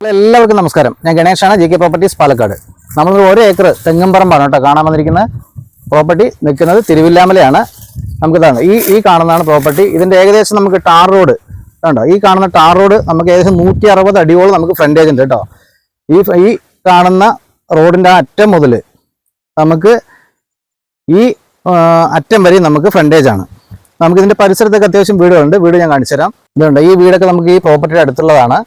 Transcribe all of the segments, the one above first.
എല്ലാവർക്കും നമസ്കാരം. ഞാൻ ഗണേഷാണ് ജി കെ പ്രോപ്പർട്ടീസ് പാലക്കാട്. നമ്മൾ ഒരു ഏക്കർ തെങ്ങും പറമ്പാണ് കേട്ടോ കാണാൻ വന്നിരിക്കുന്ന പ്രോപ്പർട്ടി നിൽക്കുന്നത് തിരുവില്ലാമലയാണ്. നമുക്കിതാണ് ഈ ഈ കാണുന്നതാണ് പ്രോപ്പർട്ടി. ഇതിന്റെ ഏകദേശം നമുക്ക് ടാർ റോഡ് കണ്ടോ? ഈ കാണുന്ന ടാർ റോഡ് നമുക്ക് ഏകദേശം നൂറ്റി അറുപത് അടിയോളം നമുക്ക് ഫ്രണ്ടേജ് ഉണ്ട് കേട്ടോ. ഈ ഈ കാണുന്ന റോഡിന്റെ ആ അറ്റം മുതൽ നമുക്ക് ഈ അറ്റം വരെ നമുക്ക് ഫ്രണ്ടേജ് ആണ്. നമുക്ക് ഇതിന്റെ പരിസരത്തൊക്കെ അത്യാവശ്യം വീടുകളുണ്ട്. വീട് ഞാൻ കാണിച്ചു തരാം ഇതുണ്ട്. ഈ വീടൊക്കെ നമുക്ക് ഈ പ്രോപ്പർട്ടിയുടെ അടുത്തുള്ളതാണ്.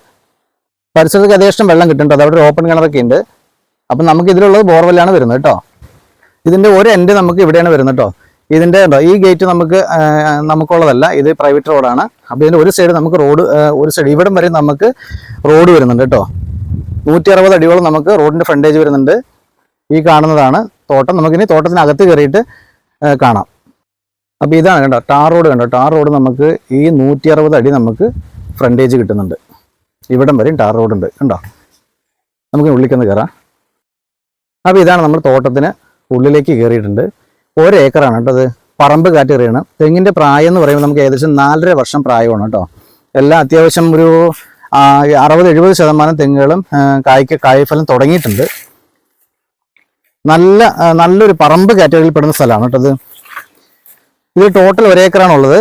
പരിസരത്ത് യഥേഷ്ടം വെള്ളം കിട്ടും അതവിടെ ഒരു ഓപ്പൺ കിണറൊക്കെ ഉണ്ട്. അപ്പം നമുക്ക് ഇതിലുള്ളത് ബോർവെല്ലാണ് വരുന്നത് കേട്ടോ. ഇതിന്റെ ഒരു എൻഡ് നമുക്ക് ഇവിടെയാണ് വരുന്നത് കേട്ടോ. ഇതിന്റെ ഉണ്ടോ? ഈ ഗേറ്റ് നമുക്ക് നമുക്കുള്ളതല്ല. ഇത് പ്രൈവറ്റ് റോഡാണ് അപ്പോൾ ഇതിന്റെ ഒരു സൈഡ് നമുക്ക് റോഡ് ഒരു സൈഡ് ഇവിടം വരെ നമുക്ക് റോഡ് വരുന്നുണ്ട് കേട്ടോ. നൂറ്റി അറുപത് അടിയോളം നമുക്ക് റോഡിന്റെ ഫ്രണ്ടേജ് വരുന്നുണ്ട്. ഈ കാണുന്നതാണ് തോട്ടം. നമുക്കിനി തോട്ടത്തിനകത്ത് കയറിയിട്ട് കാണാം. അപ്പോൾ ഇതാണ് കണ്ടോ ടാർ റോഡ് കണ്ടോ? ടാർ റോഡ് നമുക്ക് ഈ നൂറ്റി അറുപത് അടി നമുക്ക് ഫ്രണ്ടേജ് കിട്ടുന്നുണ്ട്. ഇവിടം വരെയും ടാർ റോഡ് ഉണ്ട് കണ്ടോ? നമുക്ക് ഉള്ളിക്കൊന്ന് കയറാം. അപ്പോൾ ഇതാണ് നമ്മൾ തോട്ടത്തിന് ഉള്ളിലേക്ക് കയറിയിട്ടുണ്ട്. ഒരേക്കറാണ് കേട്ടോ അത്. പറമ്പ് കാറ്റ് കയറിയാണ്. തെങ്ങിന്റെ പ്രായം എന്ന് പറയുമ്പോൾ നമുക്ക് ഏകദേശം നാലര വർഷം പ്രായമാണ് കേട്ടോ. എല്ലാം അത്യാവശ്യം ഒരു അറുപത് എഴുപത് ശതമാനം തെങ്ങുകളും കായ്ക്ക് കായ്ഫലം തുടങ്ങിയിട്ടുണ്ട്. നല്ല നല്ലൊരു പറമ്പ് കാറ്റഗറിയിൽ പെടുന്ന സ്ഥലമാണ് കേട്ടോ ഇത് ഇത് ടോട്ടൽ ഒരേക്കറാണുള്ളത്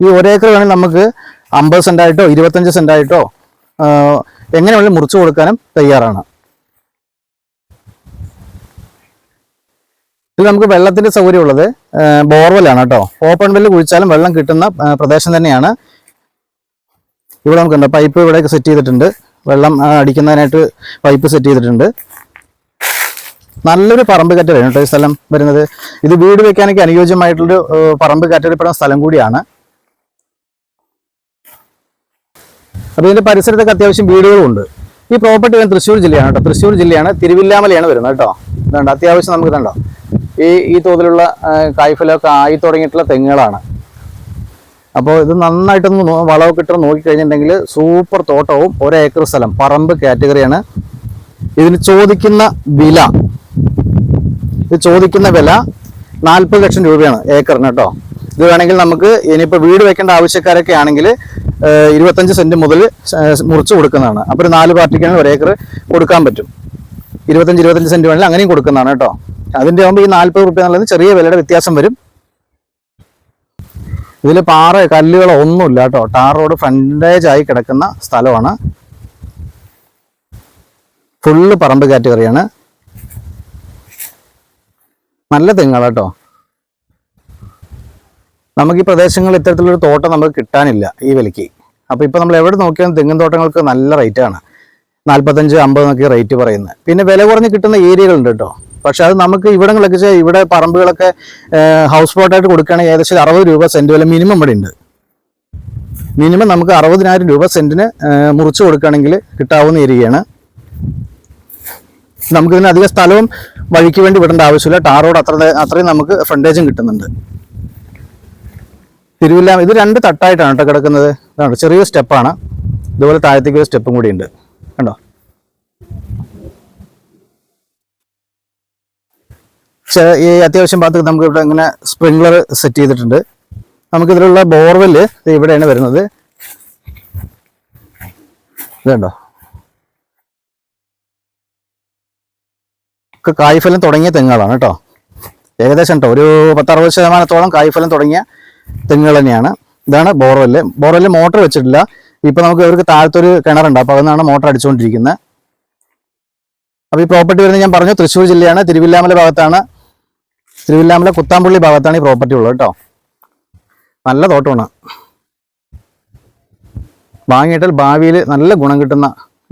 ഈ ഒരേക്കർ വേണമെങ്കിൽ നമുക്ക് അമ്പത് സെന്റായിട്ടോ ഇരുപത്തഞ്ച് സെന്റായിട്ടോ എങ്ങനെയുള്ള മുറിച്ചു കൊടുക്കാനും തയ്യാറാണ്. ഇത് നമുക്ക് വെള്ളത്തിന്റെ സൗകര്യമുള്ളത്. ബോർവെല്ലാണ് കേട്ടോ. ഓപ്പൺ വെല്ല് കുഴിച്ചാലും വെള്ളം കിട്ടുന്ന പ്രദേശം തന്നെയാണ്. ഇവിടെ നമുക്കുണ്ട് പൈപ്പ് ഇവിടെയൊക്കെ സെറ്റ് ചെയ്തിട്ടുണ്ട്. വെള്ളം അടിക്കുന്നതിനായിട്ട് പൈപ്പ് സെറ്റ് ചെയ്തിട്ടുണ്ട്. നല്ലൊരു പറമ്പ് കാറ്റഗറി കേട്ടോ ഈ സ്ഥലം വരുന്നത്. ഇത് വീട് വെക്കാനൊക്കെ അനുയോജ്യമായിട്ടുള്ളൊരു പറമ്പ് കാറ്റഗറിപ്പെടുന്ന സ്ഥലം കൂടിയാണ്. അപ്പോൾ ഇതിന്റെ പരിസരത്തൊക്കെ അത്യാവശ്യം വീടുകളുണ്ട്. ഈ പ്രോപ്പർട്ടി വരുന്നത് തൃശ്ശൂർ ജില്ലയാണ് കേട്ടോ. തൃശ്ശൂർ ജില്ലയാണ് തിരുവില്ലാമലയാണ് വരുന്നത് കേട്ടോ. ഇതുണ്ട് അത്യാവശ്യം നമുക്ക് ഇതുണ്ടോ. ഈ ഈ തോതിലുള്ള കായ്ഫലമൊക്കെ ആയി തുടങ്ങിയിട്ടുള്ള തെങ്ങുകളാണ്. അപ്പോൾ ഇത് നന്നായിട്ടൊന്ന് വളമൊക്കെ ഇട്ട് നോക്കിക്കഴിഞ്ഞിട്ടുണ്ടെങ്കിൽ സൂപ്പർ തോട്ടവും ഒരേക്കർ സ്ഥലം പറമ്പ് കാറ്റഗറിയാണ്. ഇതിന് ചോദിക്കുന്ന വില ഇത് ചോദിക്കുന്ന വില നാൽപ്പത് ലക്ഷം രൂപയാണ് ഏക്കറിന് കേട്ടോ. ഇത് വേണമെങ്കിൽ നമുക്ക് ഇനിയിപ്പോൾ വീട് വെക്കേണ്ട ആവശ്യക്കാരൊക്കെ ആണെങ്കിൽ ഇരുപത്തഞ്ച് സെന്റ് മുതൽ മുറിച്ച് കൊടുക്കുന്നതാണ്. അപ്പോൾ ഒരു നാല് പാർട്ടിക്കാണ് ഒരു ഏക്കർ കൊടുക്കാൻ പറ്റും. ഇരുപത്തഞ്ച് ഇരുപത്തഞ്ച് സെന്റ് വേണമെങ്കിൽ അങ്ങനെയും കൊടുക്കുന്നതാണ് കേട്ടോ. അതിന്റെ ആകുമ്പോൾ ഈ നാൽപ്പത് റുപ്യ എന്നുള്ളത് ചെറിയ വിലയുടെ വ്യത്യാസം വരും. ഇതിൽ പാറ കല്ലുകളോ ഒന്നുമില്ല കേട്ടോ. ടാർ റോഡ് ഫ്രണ്ടേജ് ആയി കിടക്കുന്ന സ്ഥലമാണ്. ഫുള്ള് പറമ്പ് കാറ്റഗറിയാണ്. നല്ല തെങ്ങാണ് കേട്ടോ. നമുക്ക് ഈ പ്രദേശങ്ങളിൽ ഇത്തരത്തിലൊരു തോട്ടം നമുക്ക് കിട്ടാനില്ല ഈ വിലയ്ക്ക്. അപ്പോൾ ഇപ്പോൾ നമ്മൾ എവിടെ നോക്കിയാലും തെങ്ങിൻ തോട്ടങ്ങൾക്ക് നല്ല റേറ്റാണ് നാൽപ്പത്തഞ്ച് അമ്പത് എന്നൊക്കെ റേറ്റ് പറയുന്നത്. പിന്നെ വില കുറഞ്ഞ് കിട്ടുന്ന ഏരിയകളുണ്ട് കേട്ടോ. പക്ഷെ അത് നമുക്ക് ഇവിടങ്ങളൊക്കെ ഇവിടെ പറമ്പുകളൊക്കെ ഹൗസ് ബോട്ടായിട്ട് കൊടുക്കുകയാണെങ്കിൽ ഏകദേശം അറുപത് രൂപ സെന്റ് വില മിനിമം ഇവിടെ ഉണ്ട്. മിനിമം നമുക്ക് അറുപതിനായിരം രൂപ സെന്റിന് മുറിച്ച് കൊടുക്കുകയാണെങ്കിൽ കിട്ടാവുന്ന ഏരിയയാണ്. നമുക്കിതിന് അധിക സ്ഥലവും വഴിക്ക് വേണ്ടി വിടേണ്ട ആവശ്യമില്ല. ടാർ റോഡ് അത്ര അത്രയും നമുക്ക് ഫ്രണ്ടേജും കിട്ടുന്നുണ്ട്. തിരുവില്ല ഇത് രണ്ട് തട്ടായിട്ടാണ് കേട്ടോ കിടക്കുന്നത്. ഇതാണ് ചെറിയ സ്റ്റെപ്പാണ്. ഇതുപോലെ താഴത്തേക്ക് ഒരു സ്റ്റെപ്പും കൂടി ഉണ്ട്. കണ്ടോ? ചെ- ഈ അത്യാവശ്യം ഭാഗത്ത് നമുക്ക് ഇവിടെ ഇങ്ങനെ സ്പ്രിംഗ്ലർ സെറ്റ് ചെയ്തിട്ടുണ്ട്. നമുക്ക് ഇതിലുള്ള ബോർവെൽ ഇവിടെയാണ് വരുന്നത്. ഇതുണ്ടോ ഒക്കെ കായ്ഫലം തുടങ്ങിയ തെങ്ങുകളാണ് കേട്ടോ. ഏകദേശം കേട്ടോ. ഒരു പത്തറുപത് ശതമാനത്തോളം കായ്ഫലം തുടങ്ങിയ തെങ്ങുകൾ തന്നെയാണ് ഇതാണ് ബോർവെല്ല് ബോർവെല്ല് മോട്ടർ വെച്ചിട്ടില്ല. ഇപ്പൊ നമുക്ക് ഇവർക്ക് താഴത്തൊരു കിണറുണ്ട്. അപ്പൊ അതെന്നാണ് മോട്ടർ അടിച്ചുകൊണ്ടിരിക്കുന്നത് അപ്പൊ ഈ പ്രോപ്പർട്ടി വരുന്നത് ഞാൻ പറഞ്ഞു തൃശ്ശൂർ ജില്ലയാണ്. തിരുവില്ലാമല ഭാഗത്താണ്. തിരുവില്ലാമല കുത്താമ്പുള്ളി ഭാഗത്താണ് ഈ പ്രോപ്പർട്ടി ഉള്ളത് കേട്ടോ. നല്ല തോട്ടമാണ്. വാങ്ങിയിട്ടാൽ ഭാവിയിൽ നല്ല ഗുണം കിട്ടുന്ന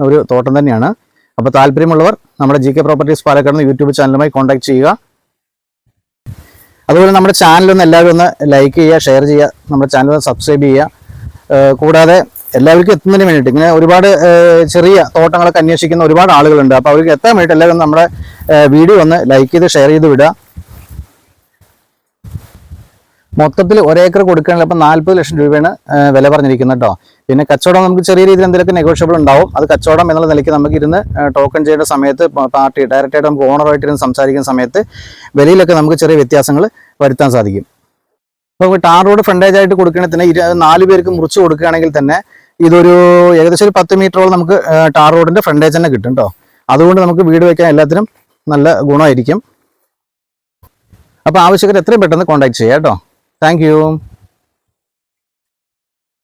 ഒരു തോട്ടം തന്നെയാണ്. അപ്പോൾ താല്പര്യമുള്ളവർ നമ്മുടെ G K properties Palakkad YouTube ചാനലുമായി contact ചെയ്യുക. അതുപോലെ നമ്മുടെ ചാനലൊന്ന് എല്ലാവരും ഒന്ന് ലൈക്ക് ചെയ്യുക ഷെയർ ചെയ്യുക നമ്മുടെ ചാനൽ ഒന്ന് സബ്സ്ക്രൈബ് ചെയ്യുക. കൂടാതെ എല്ലാവർക്കും എത്തുന്നതിന് വേണ്ടിയിട്ട് ഇങ്ങനെ ഒരുപാട് ചെറിയ തോട്ടങ്ങളൊക്കെ അന്വേഷിക്കുന്ന ഒരുപാട് ആളുകളുണ്ട്. അപ്പോൾ അവർക്ക് എത്താൻ വേണ്ടിയിട്ട് എല്ലാവരും നമ്മുടെ വീഡിയോ ഒന്ന് ലൈക്ക് ചെയ്ത് ഷെയർ ചെയ്ത് വിടുക. മൊത്തത്തിൽ ഒരേക്കർ കൊടുക്കുകയാണെങ്കിൽ അപ്പം നാൽപ്പത് ലക്ഷം രൂപയാണ് വില പറഞ്ഞിരിക്കുന്നത് കേട്ടോ. പിന്നെ കച്ചവടം നമുക്ക് ചെറിയ രീതിയിൽ എന്തെങ്കിലുമൊക്കെ നെഗോഷ്യബിൾ ഉണ്ടാവും. അത് കച്ചവടം എന്നുള്ള നിലയ്ക്ക് നമുക്ക് ഇരുന്ന് ടോക്കൺ ചെയ്യേണ്ട സമയത്ത് പാർട്ടി ഡയറക്റ്റായിട്ട് നമുക്ക് ഓണറായിട്ട് ഇരുന്ന് സംസാരിക്കുന്ന സമയത്ത് വിലയിലൊക്കെ നമുക്ക് ചെറിയ വ്യത്യാസങ്ങൾ വരുത്താൻ സാധിക്കും. അപ്പോൾ ടാർ റോഡ് ഫ്രണ്ടേജ് ആയിട്ട് കൊടുക്കുകയാണെങ്കിൽ തന്നെ നാല് പേർക്ക് മുറിച്ച് കൊടുക്കുകയാണെങ്കിൽ തന്നെ ഇതൊരു ഏകദേശം ഒരു പത്ത് മീറ്ററോളം നമുക്ക് ടാർ റോഡിന്റെ ഫ്രണ്ടേജ് തന്നെ കിട്ടും കേട്ടോ. അതുകൊണ്ട് നമുക്ക് വീട് വയ്ക്കാൻ എല്ലാത്തിനും നല്ല ഗുണമായിരിക്കും. അപ്പോൾ ആവശ്യക്കാർ എത്രയും പെട്ടെന്ന് കോൺടാക്ട് ചെയ്യാം കേട്ടോ. Thank you.